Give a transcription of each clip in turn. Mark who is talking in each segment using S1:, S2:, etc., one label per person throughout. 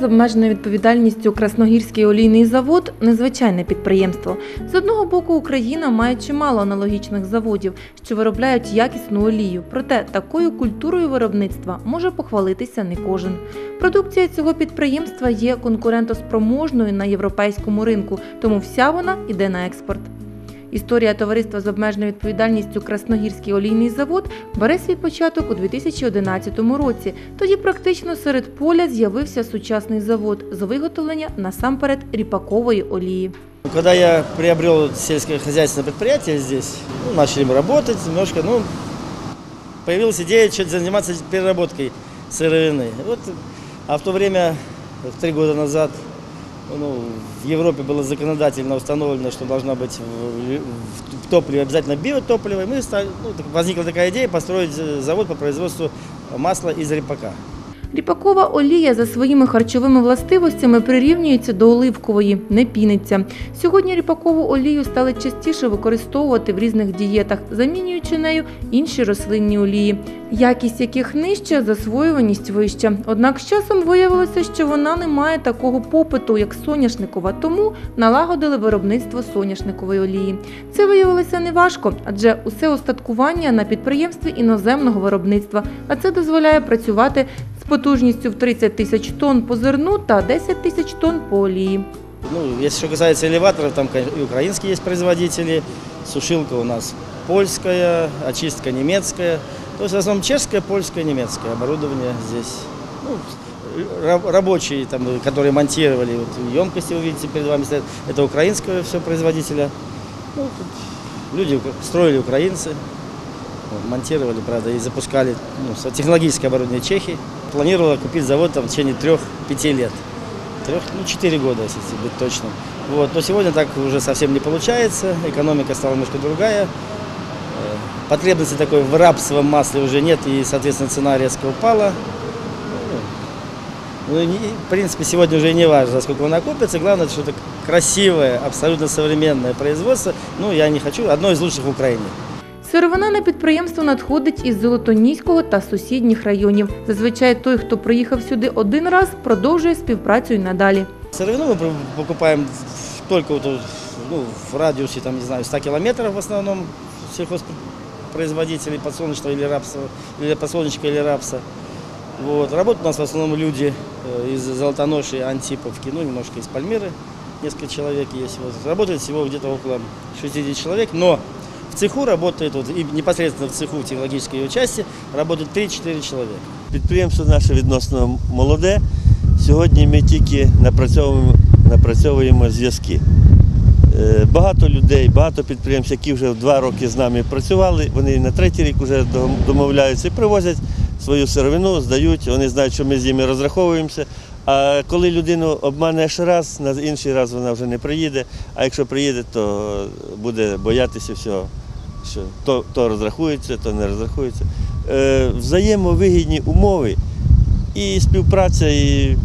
S1: З обмеженою відповідальністю Красногірський олійний завод незвичайне підприємство. З одного боку, Україна має чимало аналогічних заводів, що виробляють якісну олію. Проте такою культурою виробництва може похвалитися не кожен. Продукція цього підприємства є конкурентоспроможною на європейському ринку, тому вся вона йде на експорт. Історія товариства з обмеженою відповідальністю Красногірський олійний завод бере свій початок у 2011 році. Тоді практично серед поля з'явився сучасний завод з виготовлення насамперед ріпакової олії.
S2: Ну, Когда я приобрел сельскохозяйственное предприятие здесь, ну, начали мы работать немножко, ну, появилась идея что заниматься переработкой сыровины. Вот, а в то время, вот три года назад, ну, в Европе было законодательно установлено, что должна быть в, топливе обязательно биотопливо. И мы ну, возникла такая идея построить э, завод по производству масла из репака.
S1: Ріпакова олія за своїми харчовими властивостями прирівнюється до оливкової, не піниться. Сьогодні ріпакову олію стали частіше використовувати в різних дієтах, замінюючи нею інші рослинні олії, якість яких нижча, засвоюваність вища. Однак з часом виявилося, що вона не має такого попиту, як соняшникова, тому налагодили виробництво соняшникової олії. Це виявилося неважко, адже усе остаткування на підприємстві іноземного виробництва, а це дозволяє працювати потужністю в 30 тисяч тонн по зерну та 10 тисяч тонн по олії.
S2: Ну, если что касается элеваторов, там конечно, и украинские есть производители, сушилка у нас польская, очистка немецкая. То есть в основном чешское, польское, немецкое оборудование здесь. Ну, ра- рабочие, там, которые монтировали, вот, емкости вы видите перед вами стоят, это украинского все производителя. Ну, тут люди ука- строили украинцы, вот, Монтировали, правда, и запускали ну, технологическое оборудование Чехии. Планировала купить завод там, в течение трех-пяти лет трех, ну, четыре года, если быть точным. Вот. Но сегодня так уже совсем не получается, экономика стала немножко другая, Э, потребности такой в рапсовом масле уже нет, и, соответственно, цена резко упала. Ну, в принципе, сегодня уже не важно, сколько она купится, главное, что это красивое, абсолютно современное производство. Ну, я не хочу, одно из лучших в Украине.
S1: Сировина на підприємство надходить із Золотоніського та сусідніх районів. Зазвичай той, хто приїхав сюди один раз, продовжує співпрацю й надалі.
S2: Сыровину мы пр- покупаем в- только вот, тут, ну, в радиусе, там, не знаю, 100 километров в основном сельхозпроизводителей подсолнечного или рапса, или подсолнечника или рапса. Вот. Работают у нас в основном люди э, из Золотоноши, Антиповки, ну, немножко из Пальмиры, несколько человек есть. Вот. Работает всего где-то около 60 человек, но в цеху работает, вот, и непосредственно в цеху в технологической ее части, работает 3-4 человека.
S3: Підприємство наше відносно молоде. Сьогодні ми тільки напрацьовуємо, напрацьовуємо зв'язки. Е, Багато людей, багато підприємств, які вже два роки з нами працювали, вони на третій рік вже домовляються і привозять свою сировину, здають, вони знають, що ми з ними розраховуємося. А коли людину обманеш раз, на інший раз вона вже не приїде, а якщо приїде, то буде боятися всього, що то, то розрахується, то не розрахується. Е, взаємовигідні умови і співпраця, і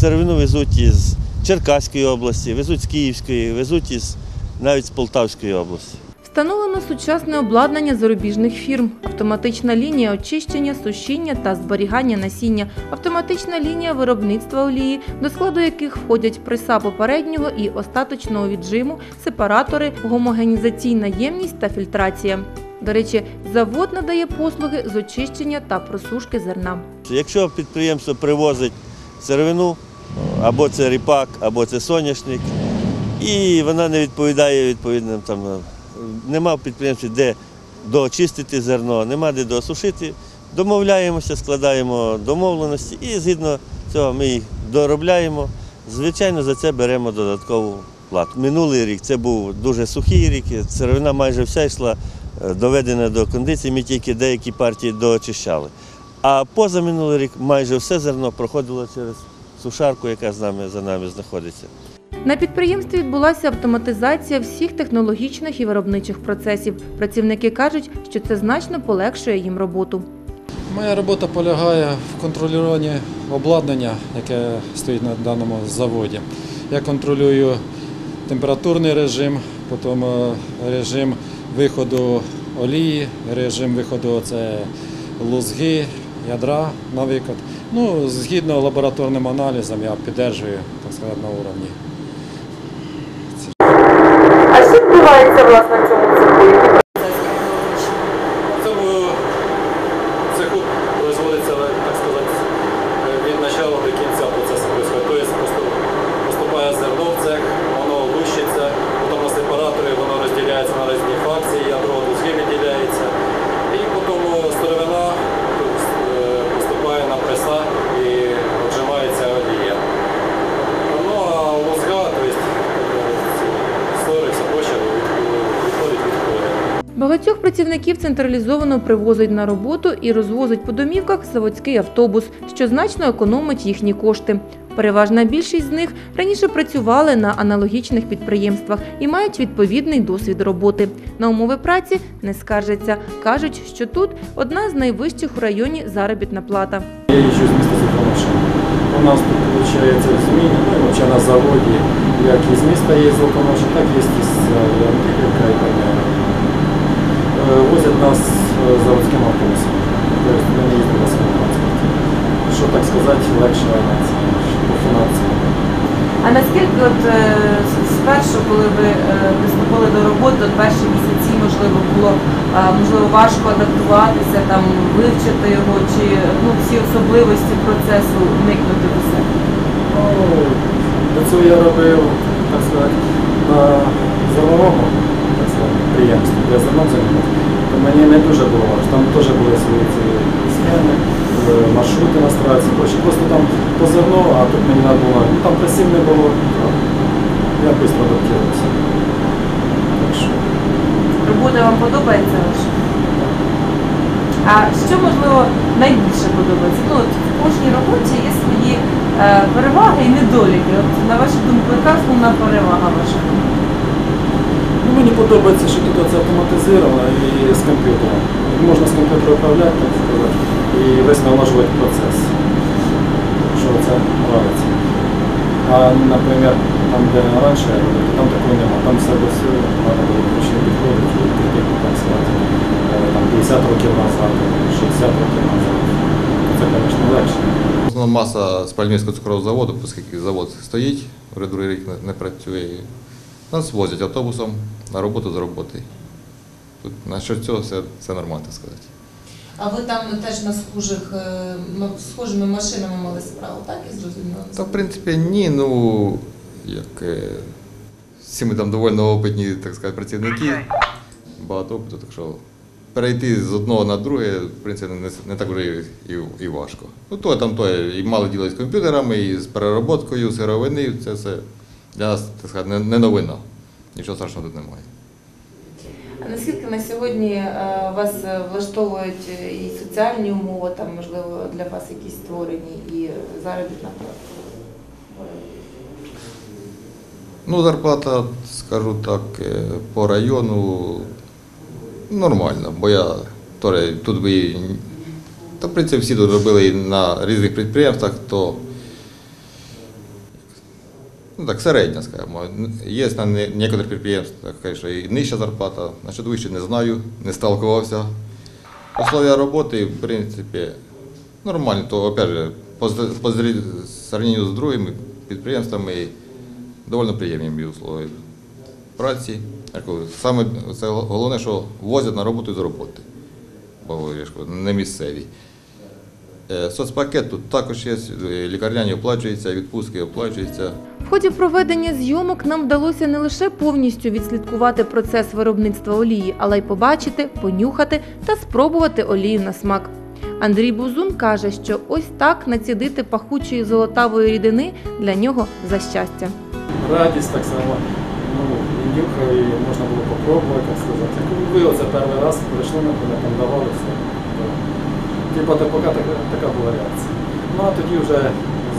S3: сировину везуть із Черкаської області, везуть з Київської, везуть із навіть з Полтавської області.
S1: Встановлено сучасне обладнання зарубіжних фірм, автоматична лінія очищення, сушіння та зберігання насіння, автоматична лінія виробництва олії, до складу яких входять преса попереднього і остаточного віджиму, сепаратори, гомогенізаційна ємність та фільтрація. До речі, завод надає послуги з очищення та просушки зерна.
S3: Якщо підприємство привозить сировину, або це ріпак, або це соняшник, і вона не відповідає відповідним там, нема в підприємстві де доочистити зерно, нема де доосушити, домовляємося, складаємо домовленості і згідно цього ми їх доробляємо. Звичайно, за це беремо додаткову плату. Минулий рік це був дуже сухий рік, сировина майже вся йшла е, доведена до кондиції, ми тільки деякі партії доочищали. А позаминулий рік майже все зерно проходило через сушарку, яка з нами за нами знаходиться.
S1: На підприємстві відбулася автоматизація всіх технологічних і виробничих процесів. Працівники кажуть, що це значно полегшує їм роботу.
S4: Моя робота полягає в контролюванні обладнання, яке стоїть на даному заводі. Я контролюю температурний режим, потім е, режим виходу олії, режим виходу це лузги ядра на викид. Ну, згідно лабораторним аналізам, я підтримую, так сказати, на уровні.
S1: А що відбувається власне в цьому цеху? Які процеси?
S4: В цьому цеху производиться, так сказати, від початку до кінця процесу происходит. Тобто просто поступає зерно в цех, воно лущиться, потім на сепараторі воно розділяється на різні фракції, ядро лузги виділяється. І потім сировина тобто, е, поступає на преса і отжимається олія. Ну а лузга, тобто стори, все проче, відходить відходить.
S1: Багатьох працівників централізовано привозять на роботу і розвозить по домівках заводський автобус, що значно економить їхні кошти. Переважна більшість з них раніше працювали на аналогічних підприємствах і мають відповідний досвід роботи. На умови праці не скаржаться. кажуть, що тут одна з найвищих у районі заробітна плата.
S4: Я їжджу з міста Золотоношина. У нас тут виходить зміни, ну і на заводі, як із міста є Золотоноша, так є із Антипівка і так далі. Возять нас е, заводським автобусом. Ми не їздимо на своєму транспорті. Що так сказати, легше по фінансам.
S1: А наскільки от е, спершу, коли ви е, приступили до роботи, от перші місяці, можливо, було можливо важко адаптуватися, там вивчити його, чи ну всі особливості процесу вникнути в усе?
S4: Ну, до цього я робив, так сказати, на зерновому так сказати, підприємстві, де зерном займався. Мені не дуже було важко. Там теж були свої ці схеми, е, маршрути настраються. Коротше, просто там по а тут мені треба було, ну там пресів не було. то Я швидко адаптувався.
S1: Робота вам подобається ваша? А що можливо найбільше подобається? Ну от в кожній роботі є свої е, переваги і недоліки. От на вашу думку, яка основна перевага ваша?
S4: Мені подобається, що тут це автоматизовано і з комп'ютером. Можна з комп'ютера управляти, і весь налажувати процес. Що це нравиться. А, наприклад, там, де раніше там такого немає. Там все треба було точно підходити і крити, так сказати, е, там 50 років назад, 60 років назад. Це, звісно, легше.
S5: Маса Спальмівського цукрового заводу, оскільки завод стоїть, вже другий рік не працює. Нас возять автобусом на роботу з роботи. Тут на що цього все, все нормально, так сказати.
S6: А ви там теж на схожих, е, схожими машинами мали справу, так? Я зрозуміла?
S5: Та, в принципі, ні, ну, як е, всі ми там доволі опитні, так сказати, працівники, багато опиту, так що перейти з одного на друге, в принципі, не, не так вже і, і, і важко. Ну, то там то і мало діло з комп'ютерами, і з перероботкою, сировини, це все для нас, так сказати, не, новина. Нічого страшного тут немає.
S1: А наскільки на сьогодні е, вас влаштовують і соціальні умови, там можливо для вас якісь створені, і заробітна плата?
S5: Ну, зарплата, скажу так, е, по району нормальна, бо я теж тут би, та в принципі всі тут робили на різних підприємствах, то ну, так, середня, скажімо. Є на не- некоторих підприємствах, звісно, і нижча зарплата, насчет вище не знаю, не сталкувався. Условия роботи, в принципі, нормальні, то опять же, по, сравнению з другими підприємствами доволі приємні условия праці. Саме це головне, що возять на роботу з роботи, бо не місцеві. Е, Соцпакет тут також є, е, лікарняні оплачуються, відпустки оплачуються.
S1: В ході проведення зйомок нам вдалося не лише повністю відслідкувати процес виробництва олії, але й побачити, понюхати та спробувати олію на смак. Андрій Бузун каже, що ось так націдити пахучої золотавої рідини для нього за щастя.
S4: радість так само. Ну, нюхав, і можна було попробувати, так сказати. Як ви оце перший раз прийшли, наприклад, там давалося. Типа то поки така, така була реакція. Ну а тоді вже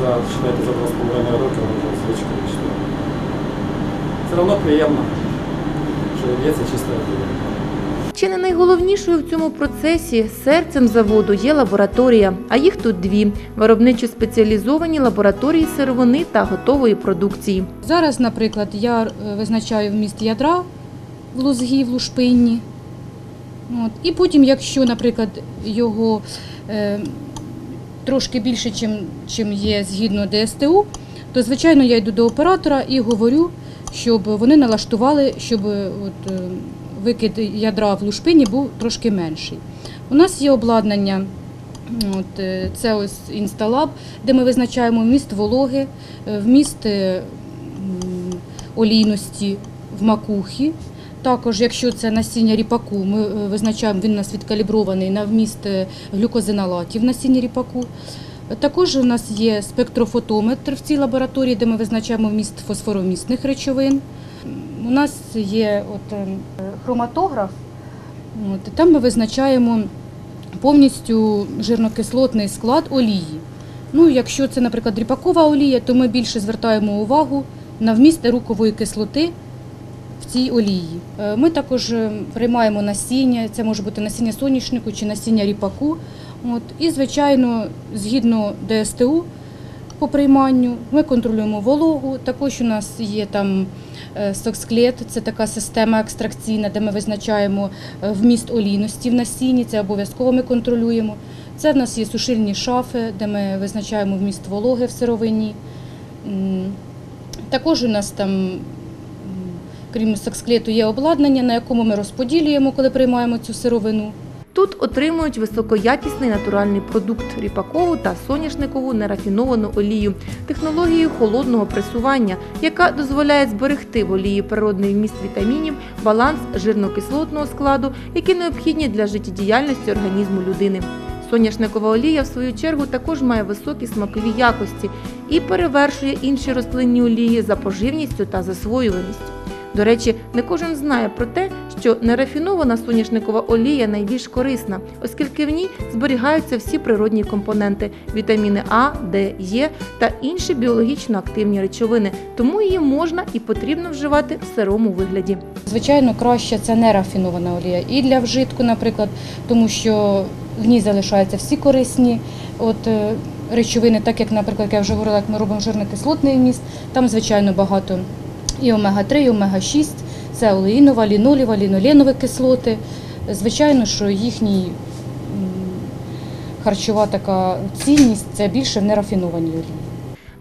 S4: за, считайте, за два з половиною роки вже звичка вийшла. Все одно приємно, що лється чиста вода.
S1: Чи не найголовнішою в цьому процесі серцем заводу є лабораторія, а їх тут дві виробничо спеціалізовані лабораторії сировини та готової продукції.
S7: Зараз, наприклад, я е, визначаю вміст ядра в лузгі, в лушпинні. От. І потім, якщо, наприклад, його е, трошки більше, чим, чим є згідно ДСТУ, то звичайно я йду до оператора і говорю, щоб вони налаштували, щоб е, от, е, викид ядра в лушпині був трошки менший. У нас є обладнання. От, е, це ось інсталаб, де ми визначаємо вміст вологи, е, вміст олійності в макухі. Також, якщо це насіння ріпаку, ми е, визначаємо, він у нас відкалібрований на вміст е, глюкозиналатів в насінні ріпаку. Також у нас є спектрофотометр в цій лабораторії, де ми визначаємо вміст фосфоромісних речовин. У нас є от, е, хроматограф, от, там ми визначаємо повністю жирнокислотний склад олії. Ну, якщо це, наприклад, ріпакова олія, то ми більше звертаємо увагу на вміст ерукової кислоти цій олії. Е, Ми також е, приймаємо насіння, це може бути насіння соняшнику чи насіння ріпаку. От. І, звичайно, згідно ДСТУ по прийманню, ми контролюємо вологу. Також у нас є там е, соксклет, це така система екстракційна, де ми визначаємо вміст олійності в насінні, це обов'язково ми контролюємо. Це в нас є сушильні шафи, де ми визначаємо вміст вологи в сировині. Також у нас там, крім соксклету, є обладнання, на якому ми розподілюємо, коли приймаємо цю сировину.
S1: Тут отримують високоякісний натуральний продукт ріпакову та соняшникову нерафіновану олію, технологію холодного пресування, яка дозволяє зберегти в олії природний вміст вітамінів, баланс жирно-кислотного складу, які необхідні для життєдіяльності організму людини. Соняшникова олія, в свою чергу, також має високі смакові якості і перевершує інші рослинні олії за поживністю та засвоюваністю. До речі, не кожен знає про те, що нерафінована соняшникова олія найбільш корисна, оскільки в ній зберігаються всі природні компоненти вітаміни А, Д, Е та інші біологічно активні речовини, тому її можна і потрібно вживати в сирому вигляді.
S7: Звичайно, краще це не рафінована олія і для вжитку, наприклад, тому що в ній залишаються всі корисні от, е, речовини, так як, наприклад, як я вже говорила, як ми робимо жирно-кислотний вміст, там, звичайно, багато і омега-3, і омега-6, це олеїнова, лінолєва, ліноленові кислоти. Звичайно, що їхній м, харчова така цінність це більше в нерафінованій олії.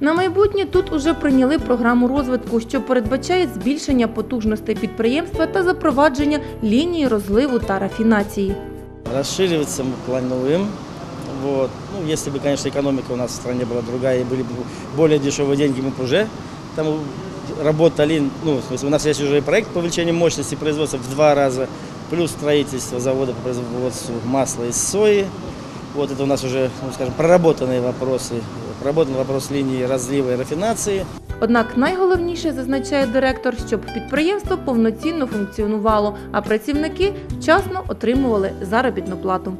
S1: На майбутнє тут уже прийняли програму розвитку, що передбачає збільшення потужностей підприємства та запровадження лінії розливу та рафінації.
S2: Расшириваться мы плануем. Вот. Ну, если бы, конечно, экономика у нас в стране была другая и были бы более дешевые деньги, мы бы уже там работали. Ну, в смысле, у нас есть уже и проект по увеличению мощности производства в два раза, плюс строительство завода по производству масла из сои. Вот это у нас уже, ну, скажем, проработанные вопросы. Проработан вопрос линии разлива и рафинации.
S1: Однак найголовніше зазначає директор, щоб підприємство повноцінно функціонувало, а працівники вчасно отримували заробітну плату.